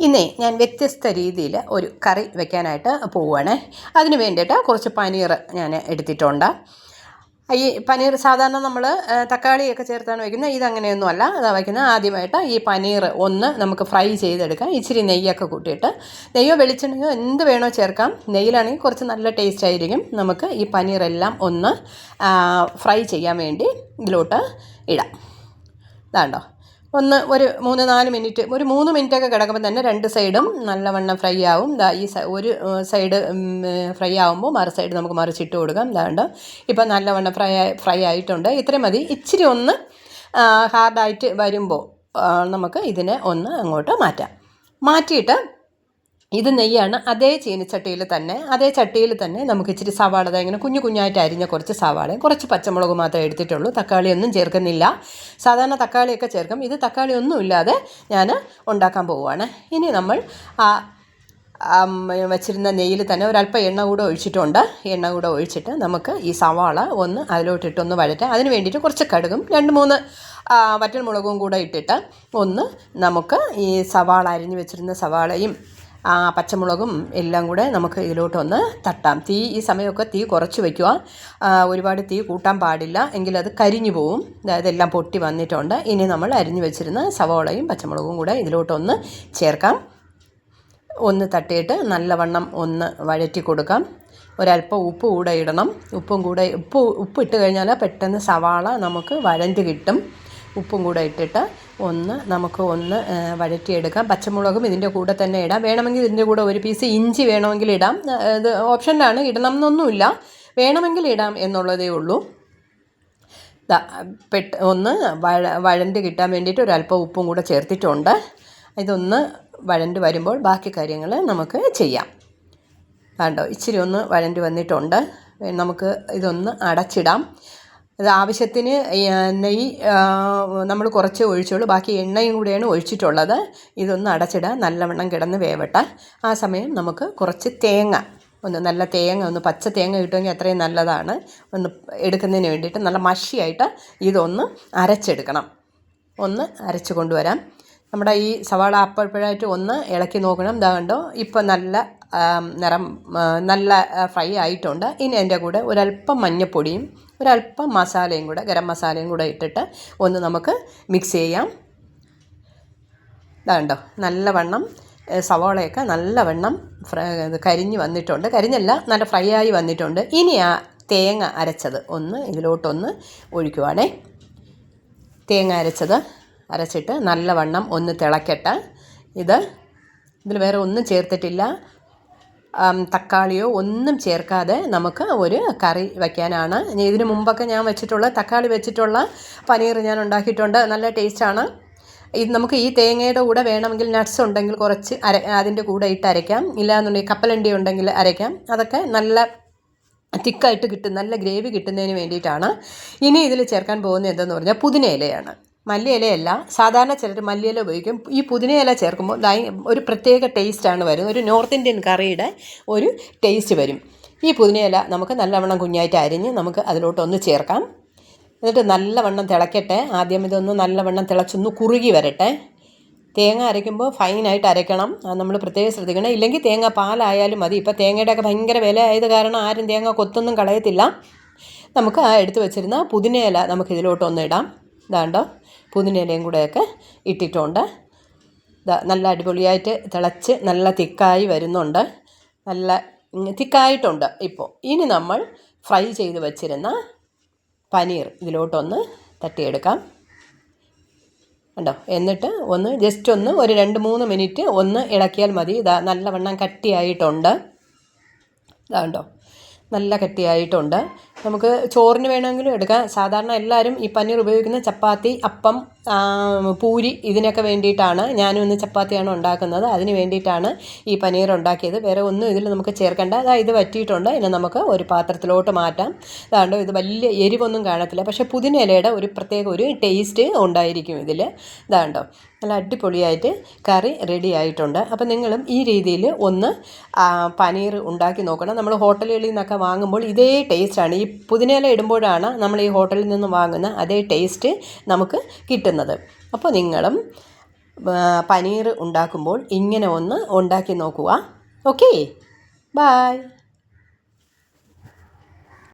ഇന്നേ ഞാൻ വ്യത്യസ്ത രീതിയിൽ ഒരു കറി വെക്കാനായിട്ട് പോവുകയാണ് അതിന് വേണ്ടിയിട്ട് കുറച്ച് പനീർ ഞാൻ എടുത്തിട്ടുണ്ട്. ഈ പനീർ സാധാരണ നമ്മൾ തക്കാളിയൊക്കെ ചേർത്താണ് വയ്ക്കുന്നത് ഇതങ്ങനെയൊന്നും അല്ല. അതാ വയ്ക്കുന്നത് ആദ്യമായിട്ട് ഈ പനീർ ഒന്ന് നമുക്ക് ഫ്രൈ ചെയ്തെടുക്കാം. ഇച്ചിരി നെയ്യൊക്കെ കൂട്ടിയിട്ട്. നെയ്യോ വെളിച്ചെണ്ണയോ എന്ത് വേണോ ചേർക്കാം. നെയ്യിലാണെങ്കിൽ കുറച്ച് നല്ല ടേസ്റ്റ് ആയിരിക്കും. നമുക്ക് ഈ പനീറെല്ലാം ഒന്ന് ഫ്രൈ ചെയ്യാൻ വേണ്ടി ഇതിലോട്ട് ഇടാം. ഇതാണ്ടോ? ഒന്ന് ഒരു മൂന്ന് നാല് മിനിറ്റ്. ഒരു മൂന്ന് മിനിറ്റൊക്കെ കിടക്കുമ്പോൾ തന്നെ രണ്ട് സൈഡും നല്ലവണ്ണം ഫ്രൈ ആവും. ദാ ഈ ഒരു സൈഡ് ഫ്രൈ ആവുമ്പോൾ മറു സൈഡ് നമുക്ക് മറിച്ചിട്ട് കൊടുക്കാം. ഇതാണ്ട് ഇപ്പം നല്ലവണ്ണം ഫ്രൈ ഫ്രൈ ആയിട്ടുണ്ട്. ഇത്രയും മതി. ഇച്ചിരി ഒന്ന് ഹാർഡായിട്ട് വരുമ്പോൾ നമുക്ക് ഇതിനെ ഒന്ന് അങ്ങോട്ട് മാറ്റാം. മാറ്റിയിട്ട് ഇത് നെയ്യാണ്. അതേ ചീനിച്ചട്ടിയിൽ തന്നെ അതേ ചട്ടിയിൽ തന്നെ നമുക്ക് ഇച്ചിരി സവാള ഇങ്ങനെ കുഞ്ഞു കുഞ്ഞായിട്ട് അരിഞ്ഞ കുറച്ച് സവാളയും കുറച്ച് പച്ചമുളക് മാത്രമേ എടുത്തിട്ടുള്ളൂ. തക്കാളി ഒന്നും ചേർക്കുന്നില്ല. സാധാരണ തക്കാളിയൊക്കെ ചേർക്കും. ഇത് തക്കാളി ഒന്നും ഇല്ലാതെ ഞാൻ ഉണ്ടാക്കാൻ പോവുകയാണ്. ഇനി നമ്മൾ ആ വച്ചിരുന്ന നെയ്യിൽ തന്നെ ഒരല്പം എണ്ണ കൂടെ ഒഴിച്ചിട്ടുണ്ട്. എണ്ണ കൂടെ ഒഴിച്ചിട്ട് നമുക്ക് ഈ സവാള ഒന്ന് അതിലോട്ടിട്ടൊന്ന് വഴറ്റാം. അതിന് വേണ്ടിയിട്ട് കുറച്ച് കടുകും രണ്ട് മൂന്ന് വറ്റൽമുളകും കൂടെ ഇട്ടിട്ട് ഒന്ന് നമുക്ക് ഈ സവാള അരിഞ്ഞ് വെച്ചിരുന്ന സവാളയും പച്ചമുളകും എല്ലാം കൂടെ നമുക്ക് ഇതിലോട്ടൊന്ന് തട്ടാം. തീ ഈ സമയമൊക്കെ തീ കുറച്ച് വയ്ക്കുക ഒരുപാട് തീ കൂട്ടാൻ പാടില്ല. എങ്കിൽ അത് കരിഞ്ഞു പോവും. അതായത് എല്ലാം പൊട്ടി വന്നിട്ടുണ്ട്. ഇനി നമ്മൾ അരിഞ്ഞു വെച്ചിരുന്ന സവോളയും പച്ചമുളകും കൂടെ ഇതിലോട്ടൊന്ന് ചേർക്കാം. ഒന്ന് തട്ടിയിട്ട് നല്ലവണ്ണം ഒന്ന് വഴറ്റി കൊടുക്കാം. ഒരല്പം ഉപ്പ് കൂടെ ഇടണം. ഉപ്പും കൂടെ ഉപ്പ് ഉപ്പ് ഇട്ട് കഴിഞ്ഞാൽ പെട്ടെന്ന് സവാള നമുക്ക് വഴഞ്ഞ് കിട്ടും. ഉപ്പും കൂടെ ഇട്ടിട്ട് ഒന്ന് നമുക്ക് ഒന്ന് വഴറ്റിയെടുക്കാം. പച്ചമുളകും ഇതിന്റെ കൂടെ തന്നെ ഇടാം. വേണമെങ്കിൽ ഇതിന്റെ കൂടെ ഒരു പീസ് ഇഞ്ചി വേണമെങ്കിൽ ഇടാം. ഇത് ഓപ്ഷനിലാണ്. ഇടണം എന്നൊന്നുമില്ല വേണമെങ്കിൽ ഇടാം എന്നുള്ളതേ ഉള്ളൂ. പെട്ട് ഒന്ന് വഴ വഴണ്ട് കിട്ടാൻ വേണ്ടിയിട്ട് ഒരല്പം ഉപ്പും കൂടെ ചേർത്തിട്ടുണ്ട്. ഇതൊന്ന് വഴണ്ട് വരുമ്പോൾ ബാക്കി കാര്യങ്ങൾ നമുക്ക് ചെയ്യാം. കണ്ടോ ഇച്ചിരി ഒന്ന് വഴണ്ട് വന്നിട്ടുണ്ട്. നമുക്ക് ഇതൊന്ന് അടച്ചിടാം. അത് ആവശ്യത്തിന് നെയ്യ് നമ്മൾ കുറച്ച് ഒഴിച്ചുള്ളൂ. ബാക്കി എണ്ണയും കൂടെയാണ് ഒഴിച്ചിട്ടുള്ളത്. ഇതൊന്ന് അടച്ചിടാൻ നല്ലവണ്ണം കിടന്ന് വേവട്ടെ. ആ സമയം നമുക്ക് കുറച്ച് തേങ്ങ ഒന്ന് നല്ല തേങ്ങ ഒന്ന് പച്ച തേങ്ങ കിട്ടുമെങ്കിൽ അത്രയും നല്ലതാണ്. ഒന്ന് എടുക്കുന്നതിന് വേണ്ടിയിട്ട് നല്ല മഷിയായിട്ട് ഇതൊന്ന് അരച്ചെടുക്കണം. ഒന്ന് അരച്ച് കൊണ്ടുവരാം. നമ്മുടെ ഈ സവാള അപ്പോഴപ്പോഴായിട്ട് ഒന്ന് ഇളക്കി നോക്കണം. ഇതാ കണ്ടോ? ഇപ്പം നല്ല നിറം നല്ല ഫ്രൈ ആയിട്ടുണ്ട്. ഇനി അതിന്റെ കൂടെ ഒരല്പം മഞ്ഞൾപ്പൊടിയും ഒരല്പം മസാലയും കൂടെ ഗരം മസാലയും കൂടെ ഇട്ടിട്ട് ഒന്ന് നമുക്ക് മിക്സ് ചെയ്യാം. ഇതാണ്ടോ നല്ലവണ്ണം സവാളയൊക്കെ നല്ലവണ്ണം കരിഞ്ഞ് വന്നിട്ടുണ്ട്. കരിഞ്ഞല്ല നല്ല ഫ്രൈ ആയി വന്നിട്ടുണ്ട്. ഇനി ആ തേങ്ങ അരച്ചത് ഒന്ന് ഇതിലോട്ടൊന്ന് ഒഴിക്കുവാണേ. തേങ്ങ അരച്ചത് അരച്ചിട്ട് നല്ലവണ്ണം ഒന്ന് തിളക്കട്ടെ. ഇത് ഇതിൽ വേറെ ഒന്നും ചേർത്തിട്ടില്ല. തക്കാളിയോ ഒന്നും ചേർക്കാതെ നമുക്ക് ഒരു കറി വയ്ക്കാനാണ് ഇതിന് മുമ്പൊക്കെ ഞാൻ വെച്ചിട്ടുള്ള തക്കാളി വെച്ചിട്ടുള്ള പനീർ ഞാൻ ഉണ്ടാക്കിയിട്ടുണ്ട്. നല്ല ടേസ്റ്റാണ്. ഇത് നമുക്ക് ഈ തേങ്ങയുടെ കൂടെ വേണമെങ്കിൽ നട്ട്സ് ഉണ്ടെങ്കിൽ കുറച്ച് അര അതിന്റെ കൂടെ ഇട്ട് അരയ്ക്കാം. ഇല്ലാന്നുണ്ടെങ്കിൽ കപ്പലണ്ടി ഉണ്ടെങ്കിൽ അരയ്ക്കാം. അതൊക്കെ നല്ല തിക്കായിട്ട് കിട്ടും നല്ല ഗ്രേവി കിട്ടുന്നതിന് വേണ്ടിയിട്ടാണ്. ഇനി ഇതിൽ ചേർക്കാൻ പോകുന്നത് എന്തെന്ന് പറഞ്ഞാൽ പുതിന ഇലയാണ്. മല്ലിയിലയല്ല സാധാരണ ചിലർ മല്ലിയില ഉപയോഗിക്കും. ഈ പുതിനയില ചേർക്കുമ്പോൾ ഒരു പ്രത്യേക ടേസ്റ്റാണ് വരുന്നത്. ഒരു നോർത്ത് ഇന്ത്യൻ കറിയുടെ ഒരു ടേസ്റ്റ് വരും. ഈ പുതിനയില നമുക്ക് നല്ലവണ്ണം കുഞ്ഞായിട്ട് അരിഞ്ഞ് നമുക്ക് അതിലോട്ടൊന്ന് ചേർക്കാം. എന്നിട്ട് നല്ലവണ്ണം തിളക്കട്ടെ. ആദ്യം ഇതൊന്ന് നല്ലവണ്ണം തിളച്ചൊന്ന് കുറുകി വരട്ടെ. തേങ്ങ അരയ്ക്കുമ്പോൾ ഫൈനായിട്ട് അരയ്ക്കണം. അത് നമ്മൾ പ്രത്യേകം ശ്രദ്ധിക്കണം. ഇല്ലെങ്കിൽ തേങ്ങ പാലായാലും മതി. ഇപ്പോൾ തേങ്ങയുടെയൊക്കെ ഭയങ്കര വില ആയത് കാരണം ആരും തേങ്ങ കൊത്തൊന്നും കളയത്തില്ല. നമുക്ക് ആ എടുത്ത് വെച്ചിരുന്ന പുതിനയില നമുക്ക് ഇതിലോട്ടൊന്ന് ഇടാം. ഇതാണ്ടോ? പുതിനയിലയും കൂടെയൊക്കെ ഇട്ടിട്ടുണ്ട്. നല്ല അടിപൊളിയായിട്ട് തിളച്ച് നല്ല തിക്കായി വരുന്നുണ്ട്. നല്ല തിക്കായിട്ടുണ്ട് ഇപ്പോൾ. ഇനി നമ്മൾ ഫ്രൈ ചെയ്ത് വച്ചിരുന്ന പനീർ ഇതിലോട്ടൊന്ന് തട്ടിയെടുക്കാം. കണ്ടോ? എന്നിട്ട് ഒന്ന് ജസ്റ്റ് ഒന്ന് ഒരു രണ്ട് മൂന്ന് മിനിറ്റ് ഒന്ന് ഇളക്കിയാൽ മതി. ഇതാ നല്ലവണ്ണം കട്ടിയായിട്ടുണ്ട്. ഇതാ കണ്ടോ? നല്ല കട്ടിയായിട്ടുണ്ട്. നമുക്ക് ചോറിന് വേണമെങ്കിലും എടുക്കാം. സാധാരണ എല്ലാവരും ഈ പനീർ ഉപയോഗിക്കുന്ന ചപ്പാത്തി അപ്പം പൂരി ഇതിനൊക്കെ വേണ്ടിയിട്ടാണ്. ഞാനും ഇന്ന് ചപ്പാത്തിയാണ് ഉണ്ടാക്കുന്നത്. അതിന് വേണ്ടിയിട്ടാണ് ഈ പനീർ ഉണ്ടാക്കിയത്. വേറെ ഒന്നും ഇതിൽ നമുക്ക് ചേർക്കേണ്ട. അതാ ഇത് വറ്റിയിട്ടുണ്ട്. ഇനി നമുക്ക് ഒരു പാത്രത്തിലോട്ട് മാറ്റാം. അതാണ്ട് ഇത് വലിയ എരിവൊന്നും കാണത്തില്ല. പക്ഷേ പുതിന ഇലയുടെ ഒരു പ്രത്യേക ഒരു ടേസ്റ്റ് ഉണ്ടായിരിക്കും ഇതിൽ. ഇതാണ്ടോ നല്ല അടിപൊളിയായിട്ട് കറി റെഡി ആയിട്ടുണ്ട്. അപ്പം നിങ്ങളും ഈ രീതിയിൽ ഒന്ന് പനീർ ഉണ്ടാക്കി നോക്കണം. നമ്മൾ ഹോട്ടലുകളിൽ നിന്നൊക്കെ വാങ്ങുമ്പോൾ ഇതേ ടേസ്റ്റാണ് ഈ പുതിനയില ഇടുമ്പോഴാണ് നമ്മൾ ഈ ഹോട്ടലിൽ നിന്ന് വാങ്ങുന്ന അതേ ടേസ്റ്റ് നമുക്ക് കിട്ടുന്നത്. അപ്പോൾ നിങ്ങളും പനീർ ഉണ്ടാക്കുമ്പോൾ ഇങ്ങനെ ഒന്ന് ഉണ്ടാക്കി നോക്കുക. ഓക്കേ? ബായ്